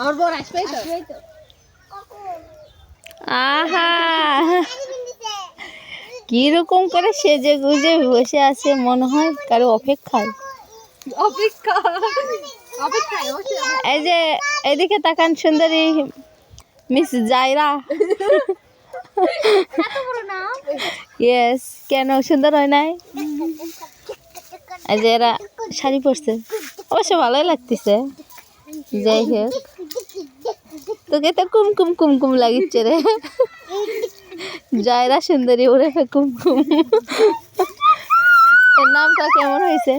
আমার বর আসবেই তো। আহা। কীরকম করে সেজে গুজে বসে আছে মনে হয় কারও অপেক্ষায়। অপেক্ষা? অপেক্ষায় এই যে এদিকে তাকান সুন্দরী মিস জাইরা। ইয়েস কেন সুন্দর হয় নাই? এই যে এরা শাড়ি পরছে। অবশ্য ভালোই লাগতেছে। যাই হোক। তোকে তো কুমকুম কুমকুম লাগিচ্ছে রে। জায়রা সুন্দরী, ওরে কুমকুম এর নামটা কেমন হয়েছে?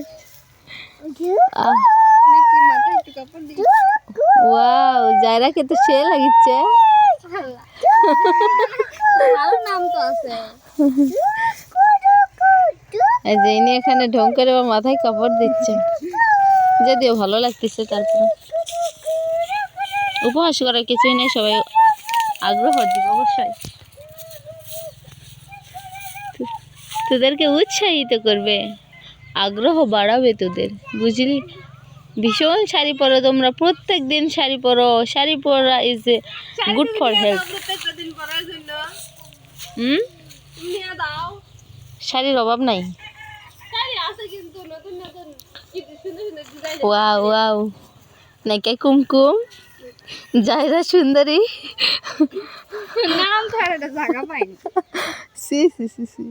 ওয়াও জায়রাকে তো সে লাগিচ্ছে। নাম তো এখানে ঢং করে মাথায় কাপড় দিচ্ছে। যদিও ভালো লাগতেছে তারপরে। উপহাস করার কিছুই নেই সবাই আগ্রহ দিব অবশ্যই। তোদেরকে উৎসাহিত করবে আগ্রহ বাড়াবে তোদের বুঝলি? ভীষণ শাড়ি পরো তোমরা প্রত্যেক দিন শাড়ি পরো শাড়ি পরা is a good for health hmm? শাড়ির অভাব নাই। Wow wow. নাকি কুমকুম। জায়রা সুন্দরী। নাম ছাড়া জায়গা পাইনি। C C C C.